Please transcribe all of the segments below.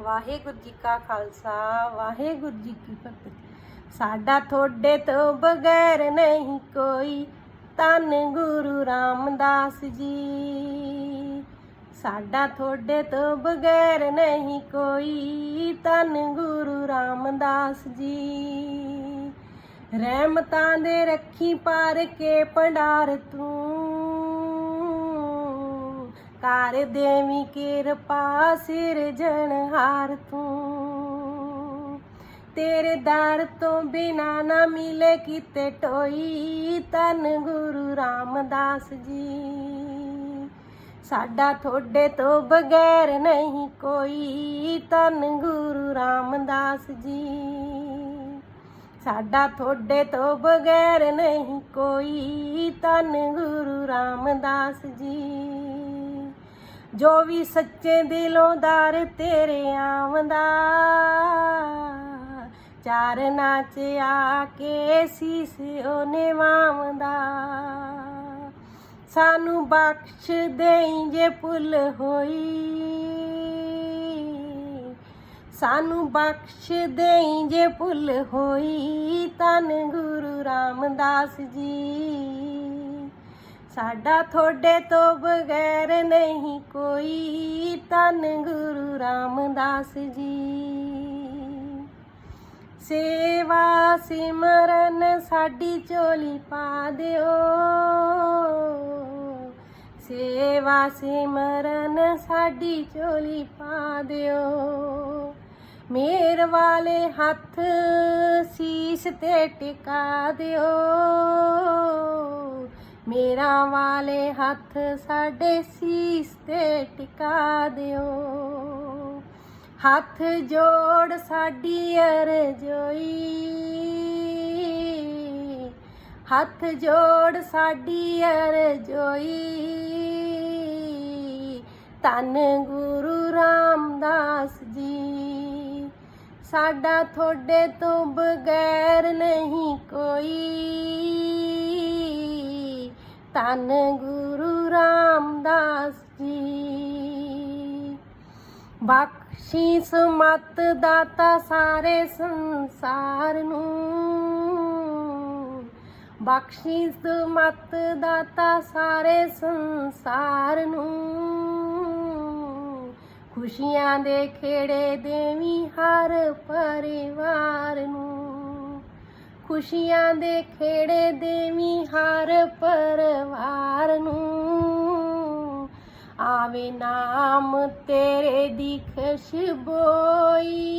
ਵਾਹਿਗੁਰੂ ਜੀ ਕਾ ਖਾਲਸਾ, ਵਾਹਿਗੁਰੂ ਜੀ ਕੀ ਫਤਿਹ। ਸਾਡਾ ਤੁਹਾਡੇ ਤੋਂ ਬਗੈਰ ਨਹੀਂ ਕੋਈ ਧੰਨ ਗੁਰੂ ਰਾਮਦਾਸ ਜੀ। ਸਾਡਾ ਤੁਹਾਡੇ ਤੋਂ ਬਗੈਰ ਨਹੀਂ ਕੋਈ ਧੰਨ ਗੁਰੂ ਰਾਮਦਾਸ ਜੀ। ਰਹਿਮਤਾਂ ਦੇ ਰੱਖੀ ਪਾਰ ਕੇ ਭੰਡਾਰ ਤੂੰ ਕਰ ਦੇਵੀ ਕਿਰਪਾ ਸਿਰਜਣਹਾਰ ਤੂੰ। ਤੇਰੇ ਦਰ ਤੋਂ ਬਿਨਾ ਨਾ ਮਿਲੇ ਕਿਤੇ ਟੋਈ। ਤਨ ਗੁਰੂ ਰਾਮਦਾਸ ਜੀ। ਸਾਡਾ ਤੁਹਾਡੇ ਤੋਂ ਬਗੈਰ ਨਹੀਂ ਕੋਈ। ਤਨ ਗੁਰੂ ਰਾਮਦਾਸ ਜੀ। ਸਾਡਾ ਤੁਹਾਡੇ ਤੋਂ ਬਗੈਰ ਨਹੀਂ ਕੋਈ। ਤਨ ਗੁਰੂ ਰਾਮਦਾਸ ਜੀ। ਜੋ ਵੀ ਸੱਚੇ ਦਿਲੋਂ ਦਰ ਤੇਰੇ ਆਵੰਦਾ ਚਾਰਨਾ ਚ ਆ ਕੇ ਸੀਸ ਉਹਨੇ ਵਾਵੰਦਾ ਸਾਨੂੰ ਬਖਸ਼ ਦੇਈ ਜੇ ਭੁੱਲ ਹੋਈ। ਸਾਨੂੰ ਬਖਸ਼ ਦੇਈ ਜੇ ਭੁੱਲ ਹੋਈ। ਤਨ ਗੁਰੂ ਰਾਮਦਾਸ ਜੀ। ਸਾਡਾ ਤੁਹਾਡੇ ਤੋਂ ਬਗੈਰ ਨਹੀਂ ਕੋਈ ਤਨ ਗੁਰੂ ਰਾਮਦਾਸ ਜੀ। ਸੇਵਾ ਸਿਮਰਨ ਸਾਡੀ ਝੋਲੀ ਪਾ ਦਿਓ। ਸੇਵਾ ਸਿਮਰਨ ਸਾਡੀ ਝੋਲੀ ਪਾ ਦਿਓ। ਮੇਰ ਵਾਲੇ ਹੱਥ ਸੀਸ ਤੇ ਟਿਕਾ ਦਿਓ। ਮੇਰਾ ਵਾਲੇ ਹੱਥ ਸਾਡੇ ਸੀਸ ਤੇ ਟਿਕਾ ਦਿਓ। ਹੱਥ ਜੋੜ ਸਾਡੀ ਅਰਜ਼ੋਈ। ਹੱਥ ਜੋੜ ਸਾਡੀ ਅਰਜ਼ੋਈ। ਤਨ ਗੁਰੂ ਰਾਮਦਾਸ ਜੀ, ਸਾਡਾ ਤੁਹਾਡੇ ਤੋਂ ਬਗੈਰ ਨਹੀਂ ਕੋਈ। ਧੰਨ ਗੁਰੂ ਰਾਮਦਾਸ ਜੀ। ਬਖਸ਼ੀਸ ਮਤ ਦਾਤਾ ਸਾਰੇ ਸੰਸਾਰ ਨੂੰ। ਬਖਸ਼ੀਸ ਮਤ ਦਾਤਾ ਸਾਰੇ ਸੰਸਾਰ ਨੂੰ। ਖੁਸ਼ੀਆਂ ਦੇ ਖੇੜੇ ਦੇਵੀ ਹਰ ਪਰਿਵਾਰ ਨੂੰ। ਖੁਸ਼ੀਆਂ ਦੇ ਖੇੜੇ ਦੇਵੀ ਹਰ ਪਰਵਾਰ ਨੂੰ। ਆਵੇ ਨਾਮ ਤੇਰੇ ਦੀ ਖੁਸ਼ਬੋਈ।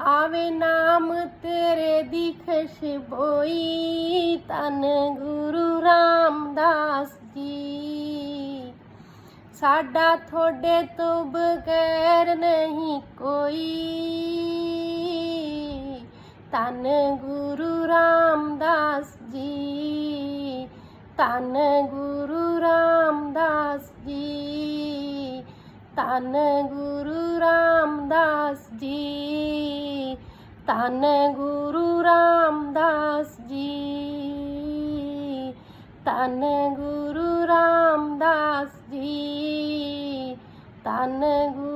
ਆਵੇ ਨਾਮ ਤੇਰੇ ਦੀ ਖੁਸ਼ਬੋਈ। ਤਨ ਗੁਰੂ ਰਾਮਦਾਸ ਜੀ। ਸਾਡਾ ਤੁਹਾਡੇ ਤੋਂ ਬਗੈਰ ਨਹੀਂ ਕੋਈ। ਤਨ ਗੁਰੂ ਰਾਮਦਾਸ ਜੀ ਤਨ ਗੁਰੂ ਰਾਮਦਾਸ ਜੀ ਤਨ ਗੁਰੂ ਰਾਮਦਾਸ ਜੀ ਤਨ ਗੁਰੂ ਰਾਮਦਾਸ ਜੀ ਤਨ ਗੁਰੂ ਰਾਮਦਾਸ ਜੀ ਤਨ ਗੁਰੂ